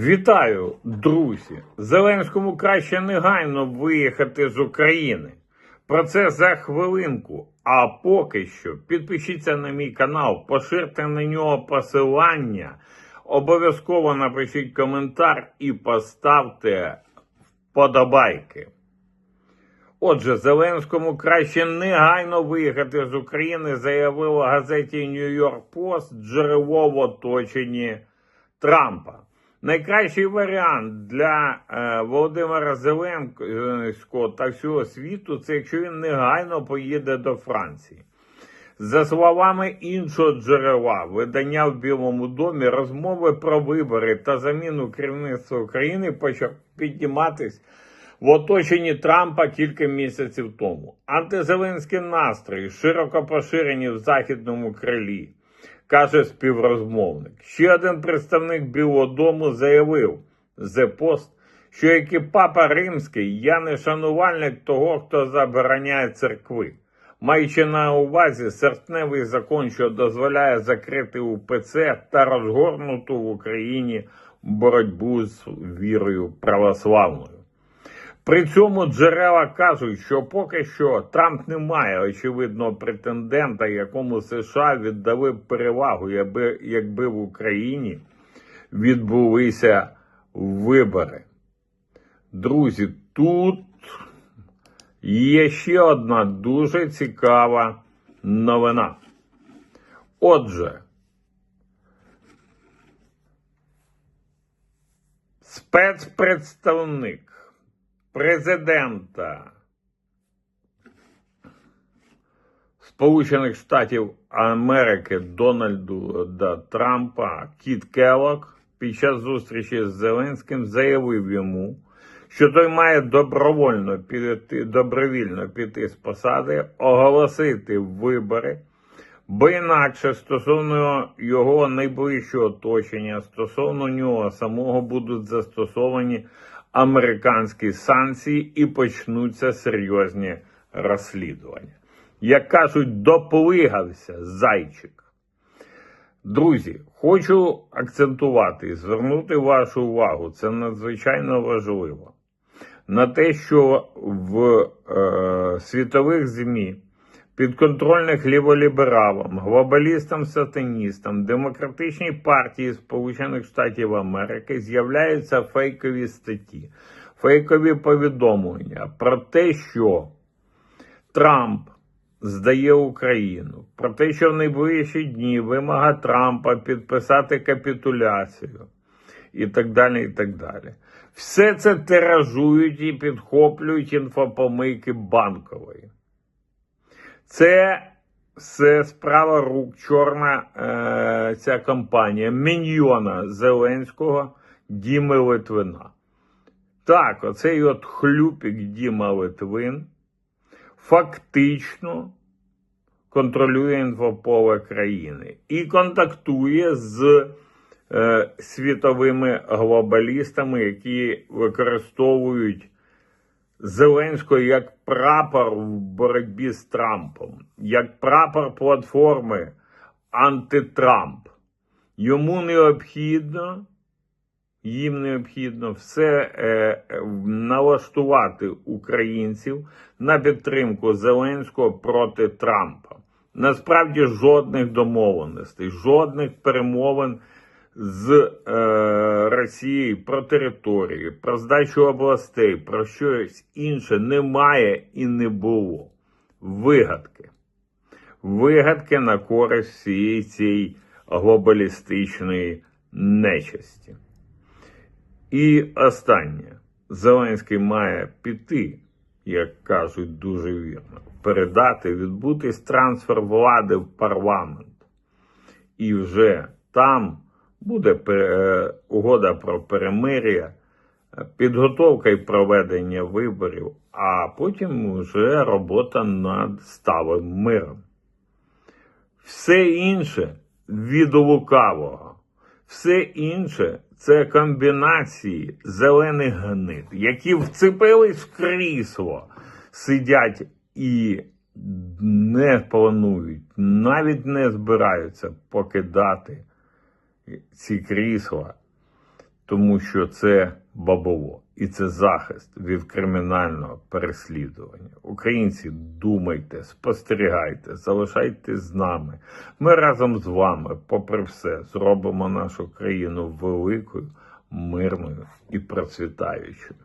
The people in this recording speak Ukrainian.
Вітаю, друзі! Зеленському краще негайно виїхати з України. Про це за хвилинку. А поки що підпишіться на мій канал, поширте на нього посилання, обов'язково напишіть коментар і поставте вподобайки. Отже, Зеленському краще негайно виїхати з України, заявив у газеті York Post джерело в оточенні Трампа. Найкращий варіант для е, Володимира Зеленського та всього світу це якщо він негайно поїде до Франції. За словами іншого джерела, видання в Білому домі розмови про вибори та заміну керівництва України почав підніматись в оточенні Трампа кілька місяців тому. Антизеленські настрої широко поширені в західному крилі, каже співрозмовник. Ще один представник Білого Дому заявив The Post, що як і папа римський, я не шанувальник того, хто забороняє церкви. Маючи на увазі серпневий закон, що дозволяє закрити УПЦ та розгорнуту в Україні боротьбу з вірою православною. При цьому джерела кажуть, що поки що Трамп не має очевидного претендента, якому США віддали б перевагу, якби, якби в Україні відбулися вибори. Друзі, тут є ще одна дуже цікава новина. Отже, спецпредставник президента Сполучених Штатів Америки Дональда Трампа Кіт Келлок під час зустрічі з Зеленським заявив йому, що той має добровольно піти, добровільно піти з посади, оголосити вибори, бо інакше стосовно його найближчого оточення, стосовно нього самого будуть застосовані американські санкції і почнуться серйозні розслідування. Як кажуть, доплигався зайчик. Друзі, хочу акцентувати і звернути вашу увагу, це надзвичайно важливо, на те, що в е, світових ЗМІ, підконтрольних ліволібералам, глобалістам, сатаністам, демократичній партії Сполучених Штатів Америки з'являються фейкові статті, фейкові повідомлення про те, що Трамп здає Україну, про те, що в найближчі дні вимога Трампа підписати капітуляцію і так далі. і так далі. Все це тиражують і підхоплюють інфопомийки банкової. Це все справа рук чорна е, ця компанія міньйона Зеленського Діми Литвина. Так, оцей от хлюпік Діма Литвин фактично контролює інфополе країни і контактує з е, світовими глобалістами, які використовують Зеленського як прапор в боротьбі з Трампом, як прапор платформи антитрамп. Йому необхідно їм необхідно все е, налаштувати українців на підтримку Зеленського проти Трампа. Насправді жодних домовленостей, жодних перемовин з е, Росією про території, про здачу областей, про щось інше немає і не було. Вигадки. Вигадки на користь всієї цієї глобалістичної нечисті. І останнє. Зеленський має піти, як кажуть дуже вірно, передати, відбутись трансфер влади в парламент. І вже там буде е, угода про перемир'я, підготовка і проведення виборів, а потім вже робота над сталим миром. Все інше від лукавого, все інше це комбінації зелених гнид, які вцепились в крісло, сидять і не планують, навіть не збираються покидати ці крісла. тому що це бабово і це захист від кримінального переслідування. Українці, думайте, спостерігайте, залишайтесь з нами. Ми разом з вами, попри все, зробимо нашу країну великою, мирною і процвітаючою.